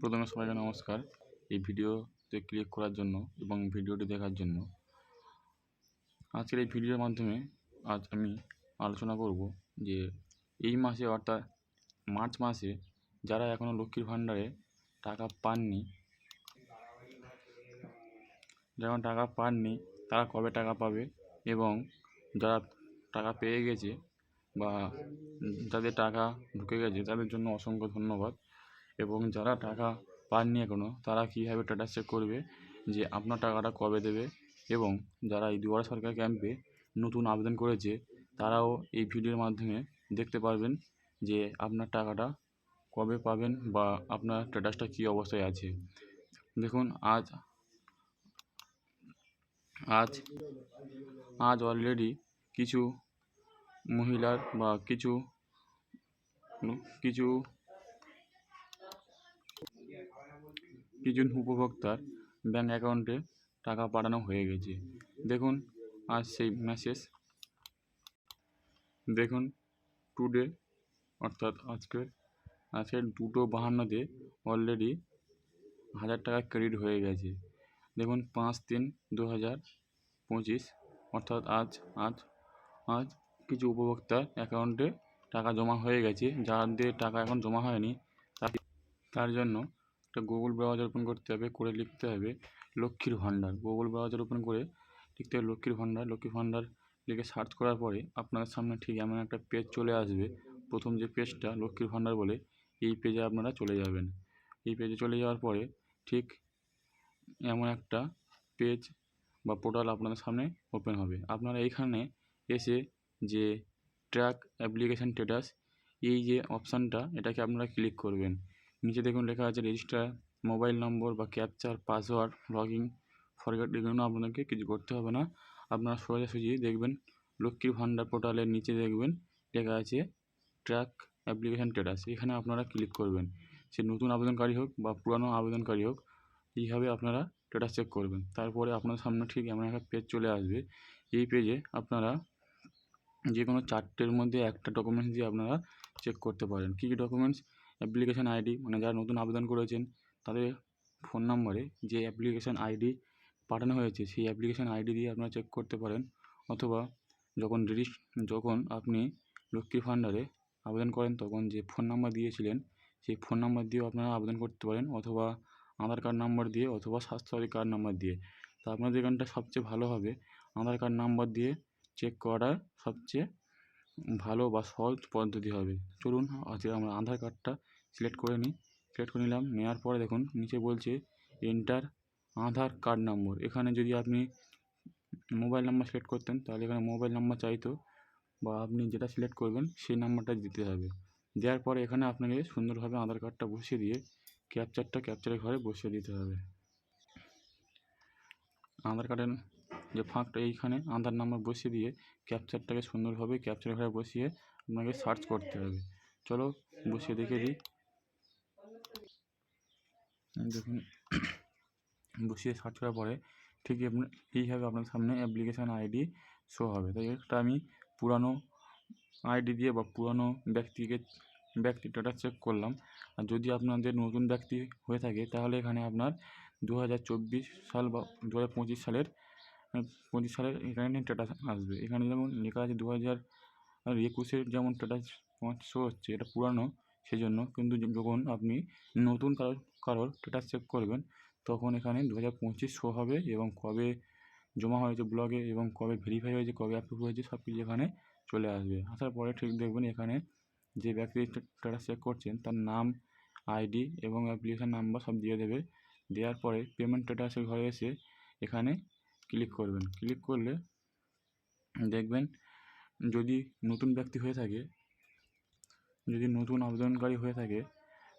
প্রথমে সবাইকে নমস্কার। এই ভিডিওতে ক্লিক করার জন্য এবং ভিডিওটি দেখার জন্য আজকের এই ভিডিওর মাধ্যমে আজ আমি আলোচনা করব যে এই মাসে অর্থাৎ মার্চ মাসে যারা এখনও লক্ষ্মীর ভাণ্ডারে টাকা পাননি, যারা টাকা পাননি, তারা কবে টাকা পাবে এবং যারা টাকা পেয়ে গেছে বা যাদের টাকা ঢুকে গেছে তাদের জন্য অসংখ্য ধন্যবাদ। এবং যারা টাকা পাননি এখনও তারা কীভাবে স্ট্যাটাস চেক করবে? যে আপনার টাকাটা কবে দেবে? এবং যারা এই দুয়ারে সরকার ক্যাম্পে নতুন আবেদন করেছে, তারাও এই ভিডিওর মাধ্যমে দেখতে পারবেন যে আপনার টাকাটা কবে পাবেন বা আপনার স্ট্যাটাসটা কী অবস্থায় আছে। দেখুন, আজ আজ আজ অলরেডি কিছু মহিলার বা কিছু কিছু কিছু উপভোক্তার ব্যাঙ্ক অ্যাকাউন্টে টাকা পাঠানো হয়ে গেছে। দেখুন, আজ সেই মেসেজ দেখুন টুডে অর্থাৎ আজকের আজকের দুটো বাহান্নতে অলরেডি হাজার টাকা ক্রেডিট হয়ে গেছে। দেখুন, পাঁচ তিন দু হাজার পঁচিশ, অর্থাৎ আজ আজ আজ কিছু উপভোক্তার অ্যাকাউন্টে টাকা জমা হয়ে গেছে। যাদের টাকা এখন জমা হয়নি, তার জন্য একটা গুগল ব্রাউজার ওপেন করতে হবে, করে লিখতে হবে লক্ষ্মীর ভাণ্ডার। গুগল ব্রাউজার ওপেন করে লিখতে হবে লক্ষ্মীর ভাণ্ডার। লক্ষ্মীর ভাণ্ডার লিখে সার্চ করার পরে আপনাদের সামনে ঠিক এমন একটা পেজ চলে আসবে। প্রথম যে পেজটা লক্ষ্মীর ভাণ্ডার বলে, এই পেজে আপনারা চলে যাবেন। এই পেজে চলে যাওয়ার পরে ঠিক এমন একটা পেজ বা পোর্টাল আপনাদের সামনে ওপেন হবে। আপনারা এইখানে এসে যে ট্র্যাক অ্যাপ্লিকেশান স্ট্যাটাস এই যে অপশানটা এটাকে আপনারা ক্লিক করবেন। নিচে দেখুন লেখা আছে রেজিস্টার মোবাইল নম্বর বা captcha password log in forget এগুলো আপনাদেরকে কিছু করতে হবে না। আপনারা সোজাসুজি দেখবেন লক্ষ্মীর ভাণ্ডার পোর্টালের নিচে দেখবেন, লেখা আছে ট্র্যাক অ্যাপ্লিকেশান স্ট্যাটাস এখানে আপনারা ক্লিক করবেন। সে নতুন আবেদনকারী হোক বা পুরানো আবেদনকারী হোক, এইভাবে আপনারা স্ট্যাটাস চেক করবেন। তারপরে আপনার সামনে ঠিক এমন একটা পেজ চলে আসবে। এই পেজে আপনারা যে কোনো চারটের মধ্যে একটা ডকুমেন্টস দিয়ে আপনারা চেক করতে পারেন। কী কী ডকুমেন্টস অ্যাপ্লিকেশান আইডি মানে যারা নতুন আবেদন করেছেন, তাদের ফোন নম্বরে যে অ্যাপ্লিকেশান আইডি পাঠানো হয়েছে, সেই অ্যাপ্লিকেশান আইডি দিয়ে আপনারা চেক করতে পারেন। অথবা যখন রেজিস যখন আপনি লক্ষ্মীর ভাণ্ডারে আবেদন করেন, তখন যে ফোন নাম্বার দিয়েছিলেন, সেই ফোন নাম্বার দিয়েও আপনারা আবেদন করতে পারেন, অথবা আধার কার্ড নাম্বার দিয়ে, অথবা স্বাস্থ্যসাথী কার্ড নাম্বার দিয়ে। তো আপনাদের এখানটা সবচেয়ে ভালো হবে, আধার কার্ড নাম্বার দিয়ে চেক করাটা সবচেয়ে ভালো বা সহজ পদ্ধতি হবে। চলুন আজকে আমরা আধার কার্ডটা সিলেক্ট করে নিই। সিলেক্ট করে নিলাম নেওয়ার পরে দেখুন নিচে বলছে এন্টার আধার কার্ড নম্বর এখানে যদি আপনি মোবাইল নাম্বার সিলেক্ট করতেন, তাহলে এখানে মোবাইল নাম্বার চাইতো বা আপনি যেটা সিলেক্ট করবেন সেই নাম্বারটা দিতে হবে। দেওয়ার পরে এখানে আপনাকে সুন্দরভাবে আধার কার্ডটা বসিয়ে দিয়ে ক্যাপচারটা ক্যাপচারের ঘরে বসিয়ে দিতে হবে। আধার কার্ডের যে ফাঁকটা এইখানে আধার নাম্বার বসিয়ে দিয়ে ক্যাপচারটাকে সুন্দরভাবে ক্যাপচারের ঘরে বসিয়ে আপনাকে সার্চ করতে হবে। চলো বসিয়ে দেখে দিই। দেখুন, বসিয়ে সার্চ করার পরে ঠিক এইভাবে আপনার সামনে অ্যাপ্লিকেশান আইডি শো হবে। তাই একটা আমি পুরানো আইডি দিয়ে বা পুরানো ব্যক্তিকে ব্যক্তি ডাটা চেক করলাম। আর যদি আপনাদের নতুন ব্যক্তি হয়ে থাকে, তাহলে এখানে আপনার দু হাজার চব্বিশ সাল বা দু হাজার পঁচিশ সালের পঁচিশ সালের এখানে স্ট্যাটাস আসবে। এখানে যেমন লেখা আছে দু হাজার একুশের যেমন স্ট্যাটাস শো হচ্ছে, এটা পুরানো সেজন্য কিন্তু যখন আপনি নতুন কারোর কারোর স্ট্যাটাস চেক করবেন, তখন এখানে দু হাজার পঁচিশ শো হবে এবং কবে জমা হয়েছে ব্লগে এবং কবে ভেরিফাই হয়েছে, কবে অ্যাপ্রুভ হয়েছে সব কিছু এখানে চলে আসবে। আসার পরে ঠিক দেখবেন এখানে যে ব্যক্তি স্ট্যাটাস চেক করছেন, তার নাম আইডি এবং অ্যাপ্লিকেশান নাম্বার সব দিয়ে দেবে। দেওয়ার পরে পেমেন্ট স্ট্যাটাসের ঘরে এসে এখানে ক্লিক করবেন। ক্লিক করলে দেখবেন যদি নতুন ব্যক্তি হয়ে থাকে, যদি নতুন আবেদনকারী হয়ে থাকে,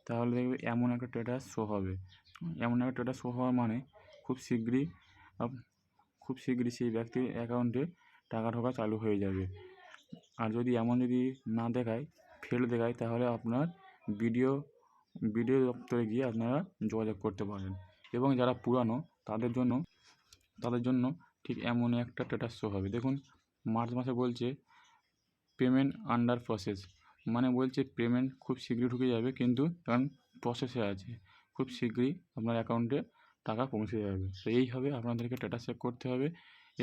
তাহলে দেখবে এমন একটা স্ট্যাটাস শো হবে। এমন একটা স্ট্যাটাস শো হওয়া মানে খুব শীঘ্রই খুব শীঘ্রই সেই ব্যক্তির অ্যাকাউন্টে টাকা ঢোকা চালু হয়ে যাবে। আর যদি এমন যদি না দেখায় ফেল দেখায়, তাহলে আপনার বিডিও বিডিও দপ্তরে গিয়ে আপনারা যোগাযোগ করতে পারেন। এবং যারা পুরানো, তাদের জন্য তাদের জন্য ঠিক এমনই একটা স্ট্যাটাস শো হবে। দেখুন, মার্চ মাসে বলছে পেমেন্ট আন্ডার প্রসেস মানে বলছে পেমেন্ট খুব শীঘ্রই ঢুকে যাবে, কিন্তু কারণ প্রসেসে আছে। খুব শীঘ্রই আপনার অ্যাকাউন্টে টাকা পৌঁছে যাবে। তো এইভাবে আপনাদেরকে ডেটা চেক করতে হবে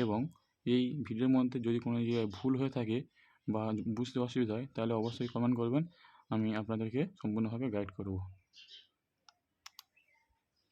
এবং এই ভিডিওর মধ্যে যদি কোনো জায়গায় ভুল হয়ে থাকে বা বুঝতে অসুবিধা হয়, তাহলে অবশ্যই কমেন্ট করবেন, আমি আপনাদেরকে সম্পূর্ণভাবে গাইড করব।